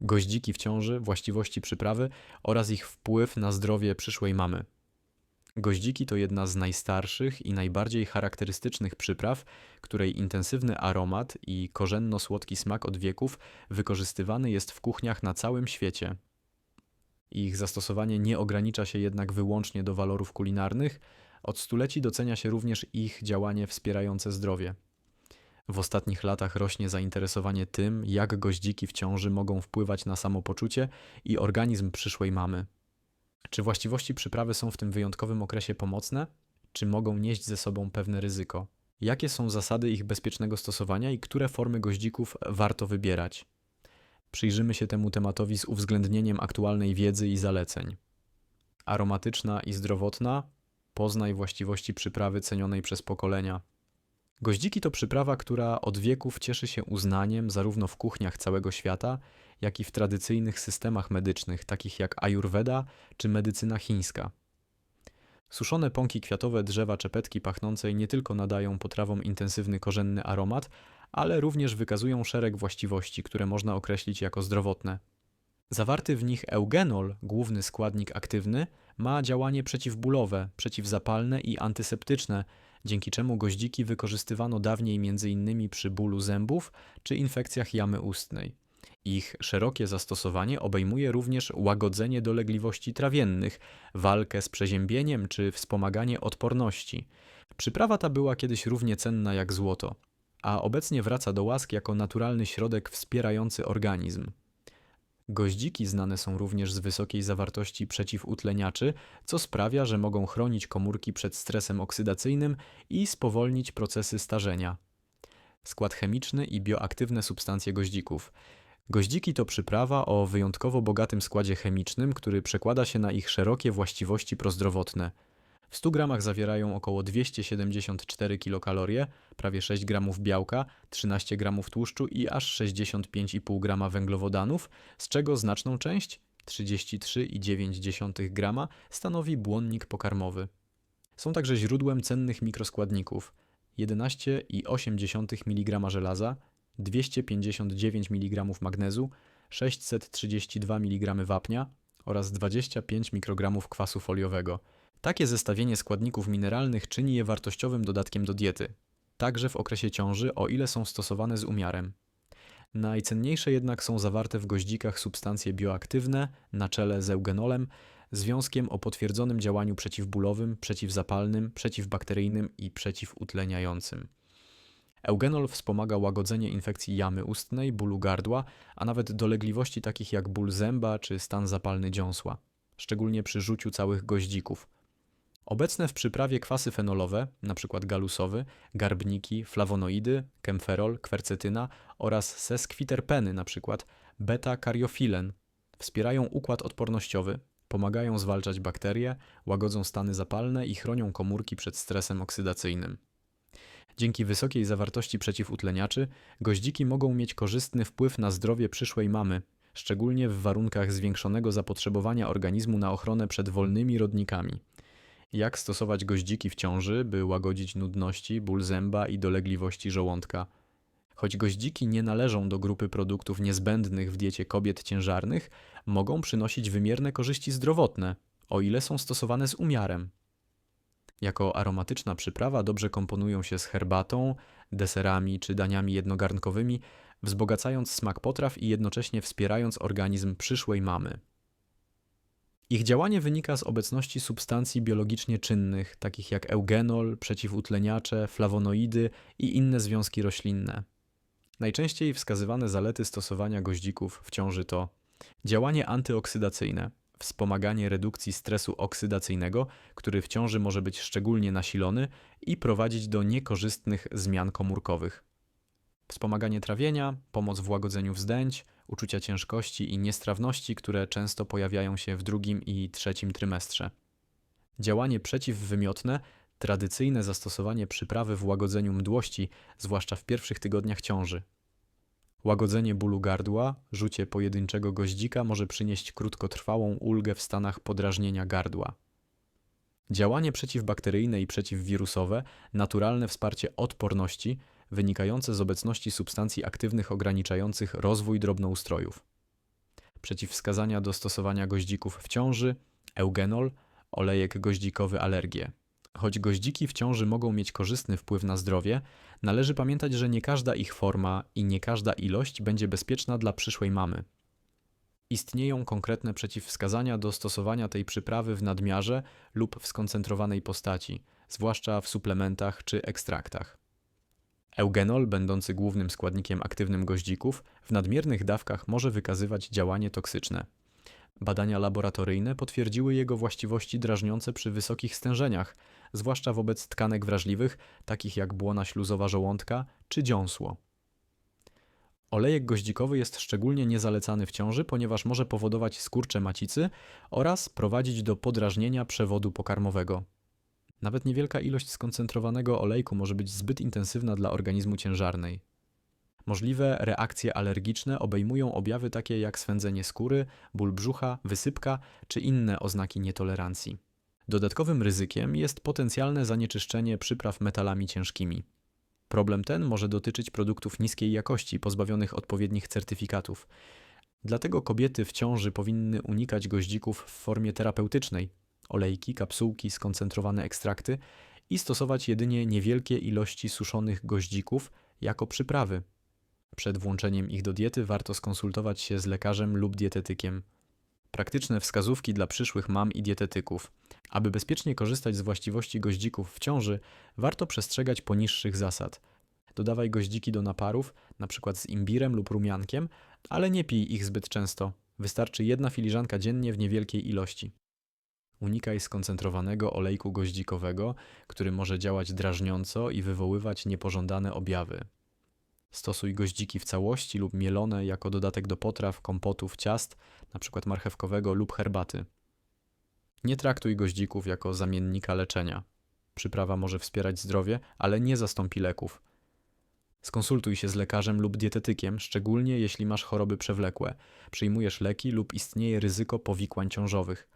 goździki w ciąży, właściwości przyprawy oraz ich wpływ na zdrowie przyszłej mamy. Goździki to jedna z najstarszych i najbardziej charakterystycznych przypraw, której intensywny aromat i korzenno-słodki smak od wieków wykorzystywany jest w kuchniach na całym świecie. Ich zastosowanie nie ogranicza się jednak wyłącznie do walorów kulinarnych, od stuleci docenia się również ich działanie wspierające zdrowie. W ostatnich latach rośnie zainteresowanie tym, jak goździki w ciąży mogą wpływać na samopoczucie i organizm przyszłej mamy. Czy właściwości przyprawy są w tym wyjątkowym okresie pomocne, czy mogą nieść ze sobą pewne ryzyko? Jakie są zasady ich bezpiecznego stosowania i które formy goździków warto wybierać? Przyjrzymy się temu tematowi z uwzględnieniem aktualnej wiedzy i zaleceń. Aromatyczna i zdrowotna, poznaj właściwości przyprawy cenionej przez pokolenia. Goździki to przyprawa, która od wieków cieszy się uznaniem zarówno w kuchniach całego świata, jak i w tradycyjnych systemach medycznych, takich jak ajurweda czy medycyna chińska. Suszone pąki kwiatowe drzewa czepetki pachnącej nie tylko nadają potrawom intensywny korzenny aromat, ale również wykazują szereg właściwości, które można określić jako zdrowotne. Zawarty w nich eugenol, główny składnik aktywny, ma działanie przeciwbólowe, przeciwzapalne i antyseptyczne, dzięki czemu goździki wykorzystywano dawniej m.in. przy bólu zębów czy infekcjach jamy ustnej. Ich szerokie zastosowanie obejmuje również łagodzenie dolegliwości trawiennych, walkę z przeziębieniem czy wspomaganie odporności. Przyprawa ta była kiedyś równie cenna jak złoto, a obecnie wraca do łask jako naturalny środek wspierający organizm. Goździki znane są również z wysokiej zawartości przeciwutleniaczy, co sprawia, że mogą chronić komórki przed stresem oksydacyjnym i spowolnić procesy starzenia. Skład chemiczny i bioaktywne substancje goździków. Goździki to przyprawa o wyjątkowo bogatym składzie chemicznym, który przekłada się na ich szerokie właściwości prozdrowotne. W 100 gramach zawierają około 274 kilokalorie, prawie 6 gramów białka, 13 gramów tłuszczu i aż 65,5 grama węglowodanów, z czego znaczną część 33,9 grama stanowi błonnik pokarmowy. Są także źródłem cennych mikroskładników 11,8 mg żelaza, 259 mg magnezu, 632 mg wapnia oraz 25 mikrogramów kwasu foliowego. Takie zestawienie składników mineralnych czyni je wartościowym dodatkiem do diety, także w okresie ciąży, o ile są stosowane z umiarem. Najcenniejsze jednak są zawarte w goździkach substancje bioaktywne na czele z eugenolem, związkiem o potwierdzonym działaniu przeciwbólowym, przeciwzapalnym, przeciwbakteryjnym i przeciwutleniającym. Eugenol wspomaga łagodzenie infekcji jamy ustnej, bólu gardła, a nawet dolegliwości takich jak ból zęba czy stan zapalny dziąsła, szczególnie przy rzuciu całych goździków. Obecne w przyprawie kwasy fenolowe, np. galusowy, garbniki, flawonoidy, kemferol, kwercetyna oraz seskwiterpeny, np. beta-kariofilen, wspierają układ odpornościowy, pomagają zwalczać bakterie, łagodzą stany zapalne i chronią komórki przed stresem oksydacyjnym. Dzięki wysokiej zawartości przeciwutleniaczy, goździki mogą mieć korzystny wpływ na zdrowie przyszłej mamy, szczególnie w warunkach zwiększonego zapotrzebowania organizmu na ochronę przed wolnymi rodnikami. Jak stosować goździki w ciąży, by łagodzić nudności, ból zęba i dolegliwości żołądka? Choć goździki nie należą do grupy produktów niezbędnych w diecie kobiet ciężarnych, mogą przynosić wymierne korzyści zdrowotne, o ile są stosowane z umiarem. Jako aromatyczna przyprawa dobrze komponują się z herbatą, deserami czy daniami jednogarnkowymi, wzbogacając smak potraw i jednocześnie wspierając organizm przyszłej mamy. Ich działanie wynika z obecności substancji biologicznie czynnych, takich jak eugenol, przeciwutleniacze, flawonoidy i inne związki roślinne. Najczęściej wskazywane zalety stosowania goździków w ciąży to działanie antyoksydacyjne, wspomaganie redukcji stresu oksydacyjnego, który w ciąży może być szczególnie nasilony i prowadzić do niekorzystnych zmian komórkowych. Wspomaganie trawienia, pomoc w łagodzeniu wzdęć, uczucia ciężkości i niestrawności, które często pojawiają się w drugim i trzecim trymestrze. Działanie przeciwwymiotne, tradycyjne zastosowanie przyprawy w łagodzeniu mdłości, zwłaszcza w pierwszych tygodniach ciąży. Łagodzenie bólu gardła, rzucie pojedynczego goździka może przynieść krótkotrwałą ulgę w stanach podrażnienia gardła. Działanie przeciwbakteryjne i przeciwwirusowe, naturalne wsparcie odporności, wynikające z obecności substancji aktywnych ograniczających rozwój drobnoustrojów. przeciwwskazania do stosowania goździków w ciąży, eugenol, olejek goździkowy alergie. Choć goździki w ciąży mogą mieć korzystny wpływ na zdrowie, należy pamiętać, że nie każda ich forma i nie każda ilość będzie bezpieczna dla przyszłej mamy. Istnieją konkretne przeciwwskazania do stosowania tej przyprawy w nadmiarze lub w skoncentrowanej postaci, zwłaszcza w suplementach czy ekstraktach. Eugenol, będący głównym składnikiem aktywnym goździków, w nadmiernych dawkach może wykazywać działanie toksyczne. Badania laboratoryjne potwierdziły jego właściwości drażniące przy wysokich stężeniach, zwłaszcza wobec tkanek wrażliwych, takich jak błona śluzowa żołądka czy dziąsło. Olejek goździkowy jest szczególnie niezalecany w ciąży, ponieważ może powodować skurcze macicy oraz prowadzić do podrażnienia przewodu pokarmowego. Nawet niewielka ilość skoncentrowanego olejku może być zbyt intensywna dla organizmu ciężarnej. Możliwe reakcje alergiczne obejmują objawy takie jak swędzenie skóry, ból brzucha, wysypka czy inne oznaki nietolerancji. Dodatkowym ryzykiem jest potencjalne zanieczyszczenie przypraw metalami ciężkimi. Problem ten może dotyczyć produktów niskiej jakości, pozbawionych odpowiednich certyfikatów. Dlatego kobiety w ciąży powinny unikać goździków w formie terapeutycznej olejki, kapsułki, skoncentrowane ekstrakty i stosować jedynie niewielkie ilości suszonych goździków jako przyprawy. Przed włączeniem ich do diety warto skonsultować się z lekarzem lub dietetykiem. Praktyczne wskazówki dla przyszłych mam i dietetyków. Aby bezpiecznie korzystać z właściwości goździków w ciąży, warto przestrzegać poniższych zasad. Dodawaj goździki do naparów, np. z imbirem lub rumiankiem, ale nie pij ich zbyt często. Wystarczy jedna filiżanka dziennie w niewielkiej ilości. Unikaj skoncentrowanego olejku goździkowego, który może działać drażniąco i wywoływać niepożądane objawy. Stosuj goździki w całości lub mielone jako dodatek do potraw, kompotów, ciast, np. marchewkowego lub herbaty. Nie traktuj goździków jako zamiennika leczenia. Przyprawa może wspierać zdrowie, ale nie zastąpi leków. Skonsultuj się z lekarzem lub dietetykiem, szczególnie jeśli masz choroby przewlekłe, przyjmujesz leki lub istnieje ryzyko powikłań ciążowych.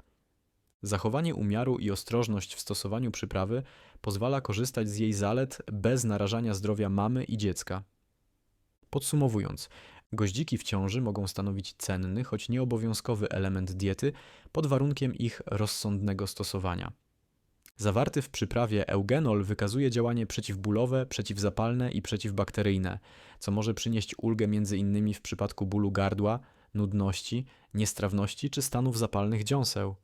Zachowanie umiaru i ostrożność w stosowaniu przyprawy pozwala korzystać z jej zalet bez narażania zdrowia mamy i dziecka. Podsumowując, goździki w ciąży mogą stanowić cenny, choć nieobowiązkowy element diety pod warunkiem ich rozsądnego stosowania. Zawarty w przyprawie eugenol wykazuje działanie przeciwbólowe, przeciwzapalne i przeciwbakteryjne, co może przynieść ulgę m.in. w przypadku bólu gardła, nudności, niestrawności czy stanów zapalnych dziąseł.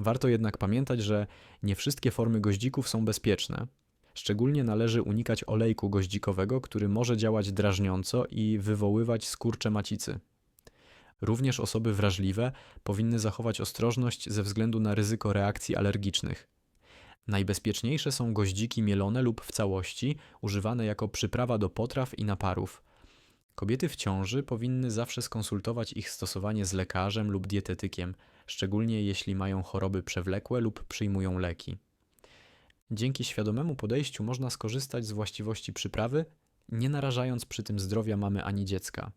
Warto jednak pamiętać, że nie wszystkie formy goździków są bezpieczne. Szczególnie należy unikać olejku goździkowego, który może działać drażniąco i wywoływać skurcze macicy. Również osoby wrażliwe powinny zachować ostrożność ze względu na ryzyko reakcji alergicznych. Najbezpieczniejsze są goździki mielone lub w całości, używane jako przyprawa do potraw i naparów. Kobiety w ciąży powinny zawsze skonsultować ich stosowanie z lekarzem lub dietetykiem, szczególnie jeśli mają choroby przewlekłe lub przyjmują leki. Dzięki świadomemu podejściu można skorzystać z właściwości przyprawy, nie narażając przy tym zdrowia mamy ani dziecka.